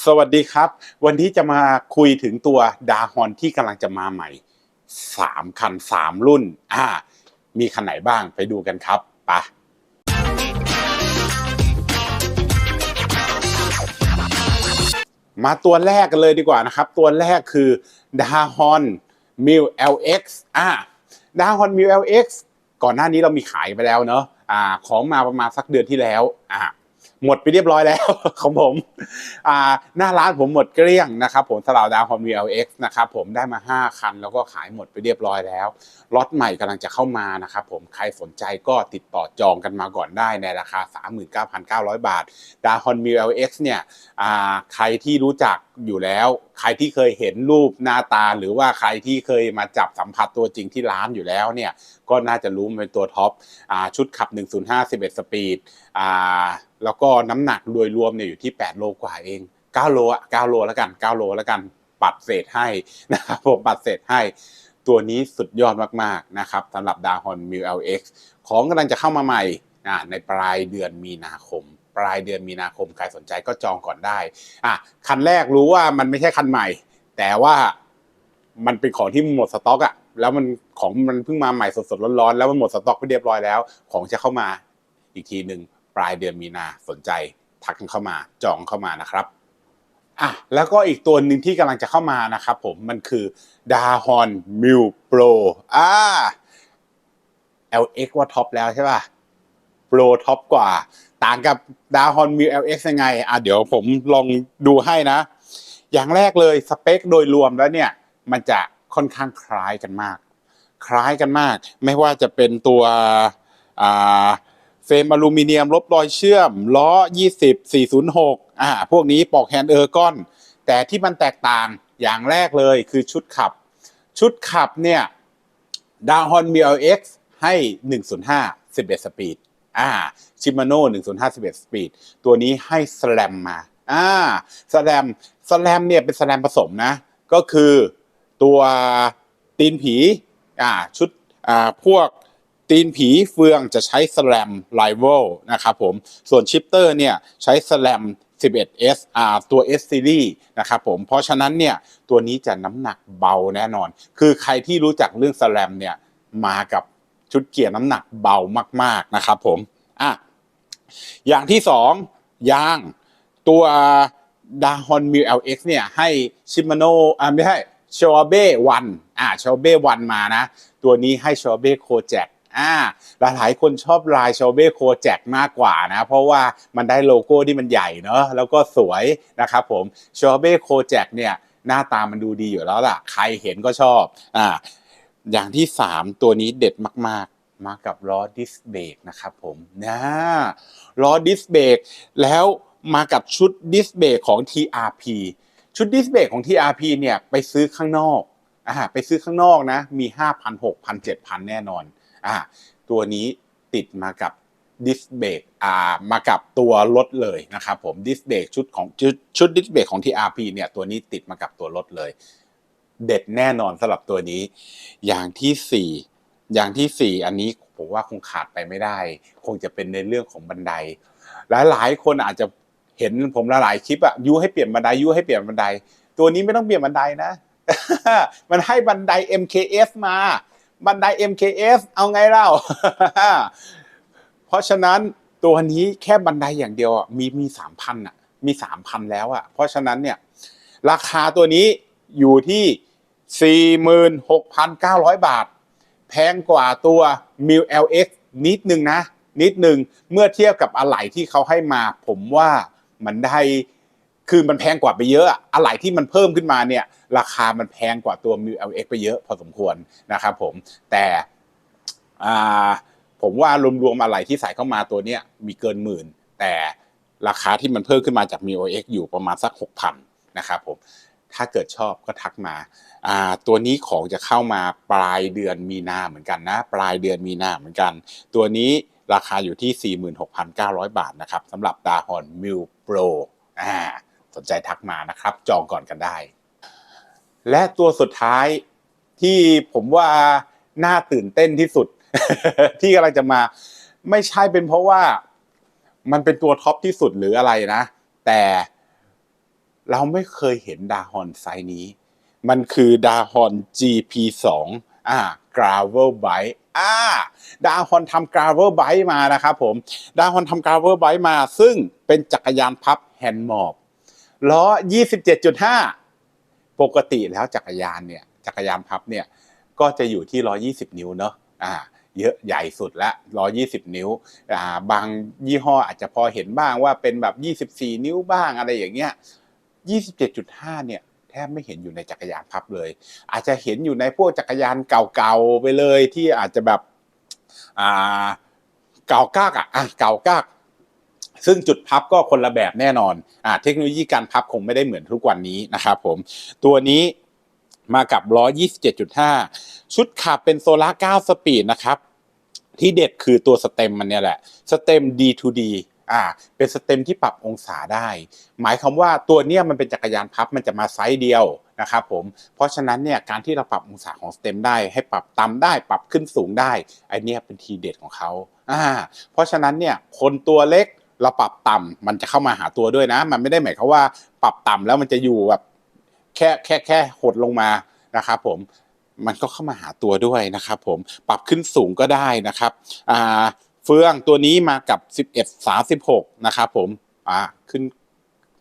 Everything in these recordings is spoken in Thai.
สวัสดีครับ วันนี้จะมาคุยถึงตัวดาฮอนที่กำลังจะมาใหม่สามคันสามรุ่นอ่ามีคันไหนบ้างไปดูกันครับปะมาตัวแรกกันเลยดีกว่านะครับ ตัวแรกคือดาฮอนมิล LX อ่าดาฮอนมิล LX ก่อนหน้านี้เรามีขายไปแล้วเนอะอ่าของมาประมาณสักเดือนที่แล้วอ่า หมดไปเรียบร้อยแล้วของผมอ่าหน้าร้านผมหมดเกลี้ยงนะครับผมสลาวดาวฮอน VLX นะครับผมได้มา 5 คัน แล้วก็ขายหมดไปเรียบร้อยแล้วล็อตใหม่กำลังจะเข้ามานะครับผมใครสนใจก็ติดต่อจองกันมาก่อนได้ในราคา 39,900 บาท ดาฮอน VLX เนี่ยอ่าใครที่รู้จักอยู่แล้วใครที่เคยเห็นรูปหน้าตาหรือว่าใครที่เคยมาจับสัมผัสตัวจริงที่ร้านอยู่แล้วเนี่ยก็น่าจะรู้มันเป็นตัวท็อปอ่าชุดขับ 105 11สปีดอ่า แล้วก็น้ำหนักโดยรวมเนี่ยอยู่ที่ 8 โลกว่าเอง 9 โลอะ9โลแล้วกัน 9 โลแล้วกัน ปัดเศษให้นะครับผมปัดเศษให้ ตัวนี้สุดยอดมากๆนะครับสำหรับดาฮอนมิล LX ของกำลังจะเข้ามาใหม่อ่าในปลายเดือนมีนาคม ปลายเดือนมีนาคมใครสนใจก็จองก่อนได้อะคันแรกรู้ว่ามันไม่ใช่คันใหม่ แต่ว่ามันเป็นของที่หมดสต็อกอะแล้วมันของมันเพิ่งมาใหม่สดๆร้อนๆแล้วมันหมดสต็อกไปเรียบร้อยแล้ว ของจะเข้ามาอีกทีหนึ่ง ปลายเดือนมีนาสนใจทักกันเข้ามาจองเข้ามานะครับอะแล้วก็อีกตัวหนึ่งที่กำลังจะเข้ามานะครับผมมันคือดาฮอนมิลโปรอ่า LX ว่าท็อปแล้วใช่ป่ะโปรท็อปกว่า ต่างกับดาฮอนมิล LX ยังไงอะเดี๋ยวผมลองดูให้นะ อย่างแรกเลยสเปคโดยรวมแล้วเนี่ย มันจะค่อนข้างคล้ายกันมาก คล้ายกันมาก ไม่ว่าจะเป็นตัวอ่า รมอลูมิเนียมลบรอยเชื่อม ล้อ 20 406 อ่า พวกนี้ปอกแฮนด์เออร์กอน แต่ที่มันแตกต่างอย่างแรกเลยคือชุดขับ ชุดขับเนี่ยดาฮอนมี LX ให้ 105 11 สปีด อ่า ชิมาโน่105 11 สปีด ตัวนี้ให้สแลมมา อ่า สแลม สแลมเนี่ยเป็นสแลมผสมนะ ก็คือตัวตีนผี อ่า ชุด อ่า พวก ตีนผีเฟืองจะใช้สแลมไลเวลนะครับผม ส่วนชิปเตอร์เนี่ยใช้สแลม 11S อ่าตัว S series นะครับผม เพราะฉะนั้นเนี่ยตัวนี้จะน้ำหนักเบาแน่นอน คือใครที่รู้จักเรื่องสแลมเนี่ยมากับชุดเกียร์น้ำหนักเบามาก ๆนะครับผมอะอย่างที่สองยางตัวดาฮอนมิล LX เนี่ยให้ชิมาโนอ่าไม่ใช่ชอเบ้วันอ่าชอเบ้วันมานะ ตัวนี้ให้ชอเบ้โคแจก อ่าหลายๆคนชอบลายชอเบ้โคแจกมากกว่านะ เพราะว่ามันได้โลโก้ที่มันใหญ่เนอะแล้วก็สวยนะครับผมชอเบ้โคแจกเนี่ยหน้าตามันดูดีอยู่แล้วล่ะ ใครเห็นก็ชอบอ่าอย่างที่สามตัวนี้เด็ดมากๆ มากับล้อดิสเบรกนะครับผมนะล้อดิสเบรกแล้วมากับชุดดิสเบรกของ TRP ชุดดิสเบรกของ TRP เนี่ยไปซื้อข้างนอกอ่าไปซื้อข้างนอกนะ มี 5,000 6,000 7,000 แน่นอน อ่าตัวนี้ติดมากับดิสเบรกอ่ามากับตัวรถเลยนะครับผมดิสเบรกชุดของชุดชุดดิสเบรกของ TRP เนี่ยตัวนี้ติดมากับตัวรถเลย เด็ดแน่นอนสำหรับตัวนี้ อย่างที่สี่อย่างที่สี่อันนี้ผมว่าคงขาดไปไม่ได้ คงจะเป็นในเรื่องของบันได หลายหลายๆคนอาจจะเห็นผมหลายๆคลิปอะยูให้เปลี่ยนบันไดยูให้เปลี่ยนบันได ตัวนี้ไม่ต้องเปลี่ยนบันไดนะ มันให้บันได MKS มา บันได MKS เอาไงเล่า เพราะฉะนั้นตัวนี้แค่บันไดอย่างเดียวอะมีมีสามพันอะมีสามพันแล้วอะเพราะฉะนั้นเนี่ยราคาตัวนี้อยู่ที่สี่หมื่นหกพันเก้าร้อยบาท แพงกว่าตัว m i l LX นิดนึงนะ นิดนึงเมื่อเทียบกับอะไหล่ที่เขาให้มา ผมว่ามันได้ คือมันแพงกว่าไปเยอะอะอะไหล่ที่มันเพิ่มขึ้นมาเนี่ยราคามันแพงกว่าตัว m i l LX ไปเยอะพอสมควรนะครับผมแต่อ่าผมว่ารวมๆอะไรที่ใส่เข้ามาตัวเนี้ยมีเกินหมื่น แต่ราคาที่มันเพิ่มขึ้นมาจาก m i l LX อยู่ประมาณสัก 6,000นะครับผมถ้าเกิดชอบก็ทักมาอ่าตัวนี้ของจะเข้ามาปลายเดือนมีนาเหมือนกันนะ ปลายเดือนมีนาเหมือนกัน ตัวนี้ราคาอยู่ที่ 46,900 บาทนะครับสำหรับดาฮอนมิลโปรอ่า สนใจทักมานะครับ จองก่อนกันได้ และตัวสุดท้ายที่ผมว่าน่าตื่นเต้นที่สุด ที่กำลังจะมา ไม่ใช่เป็นเพราะว่า มันเป็นตัวท็อปที่สุดหรืออะไรนะ แต่เราไม่เคยเห็นดาฮอนไซนี้ มันคือดาฮอน GP2 อ่า Gravel Bike อ่า ดาฮอนทำ Gravel Bike มานะครับผม ดาฮอนทำ Gravel Bike มา ซึ่งเป็นจักรยานพับแฮนด์มอบ ล้อ 27.5 ปกติแล้วจักรยานเนี่ยจักรยานพับเนี่ยก็จะอยู่ที่120 นิ้วเนอะอ่าเยอะใหญ่สุดละ120 นิ้วอ่าบางยี่ห้ออาจจะพอเห็นบ้างว่าเป็นแบบ 24 นิ้วบ้างอะไรอย่างเงี้ย 27.5 เนี่ยแทบไม่เห็นอยู่ในจักรยานพับเลย อาจจะเห็นอยู่ในพวกจักรยานเก่าๆไปเลยที่อาจจะแบบอ่าเก่ากากอะอะเก่ากาก ซึ่งจุดพับก็คนละแบบแน่นอนอ่าเทคโนโลยีการพับคงไม่ได้เหมือนทุกวันนี้นะครับผมตัวนี้มากับ127.5 ชุดขับเป็นโซล่า9สปีดนะครับ ที่เด็ดคือตัวสเต็มมันเนี่ยแหละสเต็ม D2D อ่าเป็นสเต็มที่ปรับองศาได้ หมายความว่าตัวเนี้ยมันเป็นจักรยานพับมันจะมาไซส์เดียวนะครับผมเพราะฉะนั้นเนี่ยการที่เราปรับองศาของสเต็มได้ ให้ปรับต่ำได้ปรับขึ้นสูงได้ไอเนี้ยเป็นทีเด็ดของเขาอ่าเพราะฉะนั้นเนี่ยคนตัวเล็ก เราปรับต่ำมันจะเข้ามาหาตัวด้วยนะ มันไม่ได้หมายความว่าปรับต่ำแล้วมันจะอยู่แบบแค่แค่แค่หดลงมานะครับผมมันก็เข้ามาหาตัวด้วยนะครับผมปรับขึ้นสูงก็ได้นะครับอ่าเฟืองตัวนี้มากับ 11 36นะครับผมอ่าขึ้น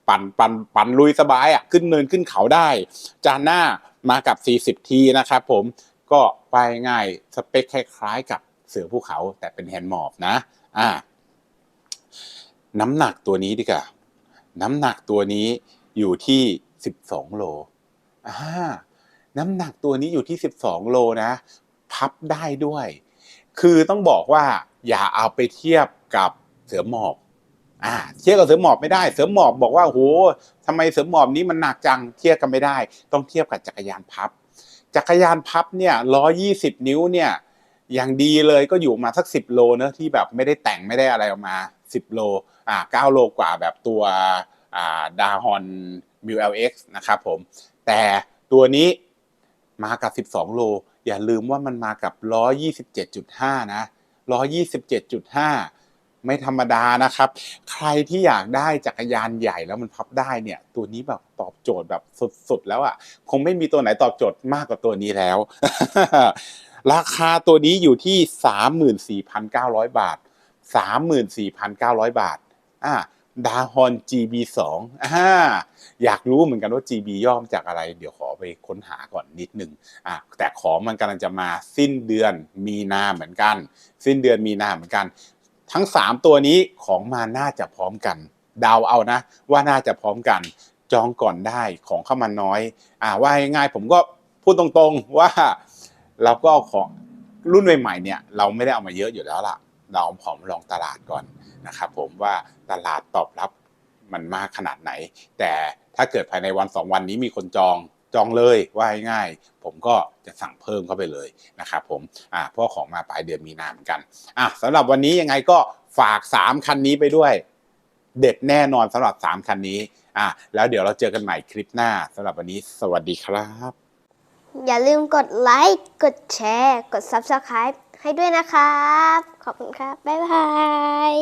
ปั่นปั่นปั่นลุยสบายอะขึ้นเนินขึ้นเขาได้ จานหน้ามากับ 40 ทีนะครับผมก็ไปง่ายสเปคคล้ายๆกับเสือภูเขาแต่เป็นแฮนด์มอบนะอ่า น้ำหนักตัวนี้ดีกว่าน้ำหนักตัวนี้อยู่ที่12โลอ่าน้ำหนักตัวนี้อยู่ที่12โลนะ พับได้ด้วย คือต้องบอกว่าอย่าเอาไปเทียบกับเสือหมอบอ่าเทียบกับเสือหมอบไม่ได้ เสือหมอบบอกว่าโหทำไมเสือหมอบนี้มันหนักจังเทียบกันไม่ได้ ต้องเทียบกับจักรยานพับ จักรยานพับเนี่ย120นิ้วเนี่ยอย่างดีเลยก็อยู่มาสัก10โลเนอะที่แบบไม่ได้แต่งไม่ได้อะไรออกมา 10 โลอ่า9โลกว่าแบบตัวอ่าดาฮอนมิว LX นะครับผม แต่ตัวนี้มากับ 12 โล อย่าลืมว่ามันมากับ 127.5 นะ 127.5 ไม่ธรรมดานะครับ ใครที่อยากได้จักรยานใหญ่แล้วมันพับได้เนี่ย ตัวนี้แบบตอบโจทย์แบบสุดๆ แล้วอะ คงไม่มีตัวไหนตอบโจทย์มากกว่าตัวนี้แล้ว ราคาตัวนี้อยู่ที่ 34,900 บาท 34,900 บาทอ่าดาฮอน GB2 อ่าอยากรู้เหมือนกันว่า GB ย่อมาจากอะไร เดี๋ยวขอไปค้นหาก่อนนิดนึงอะแต่ของมันกำลังจะมาสิ้นเดือนมีนาเหมือนกัน สิ้นเดือนมีนาเหมือนกัน ทั้ง 3 ตัวนี้ของมาน่าจะพร้อมกันเดาเอานะ ว่าน่าจะพร้อมกัน จองก่อนได้ของเข้ามาน้อย อ่าว่าง่ายๆผมก็พูดตรงๆว่าเราก็เอาของรุ่นใหม่ๆเนี่ย เราไม่ได้เอามาเยอะอยู่แล้วล่ะ เราเอาของมลองตลาดก่อนนะครับผมว่าตลาดตอบรับมันมากขนาดไหน แต่ถ้าเกิดภายในวันสองวันนี้มีคนจองจองเลยว่าง่ายๆผมก็จะสั่งเพิ่มเข้าไปเลยนะครับผมอ่าเพราะของมาปลายเดือนมีนาเหมือนกันอะสำหรับวันนี้ยังไงก็ฝาก 3 คันนี้ไปด้วย เด็ดแน่นอนสำหรับ 3 คันนี้อะแล้วเดี๋ยวเราเจอกันใหม่คลิปหน้าสำหรับวันนี้ สวัสดีครับ อย่าลืมกดไลค์กดแชร์ กด Subscribe ให้ด้วยนะครับ ขอบคุณครับ บ๊ายบาย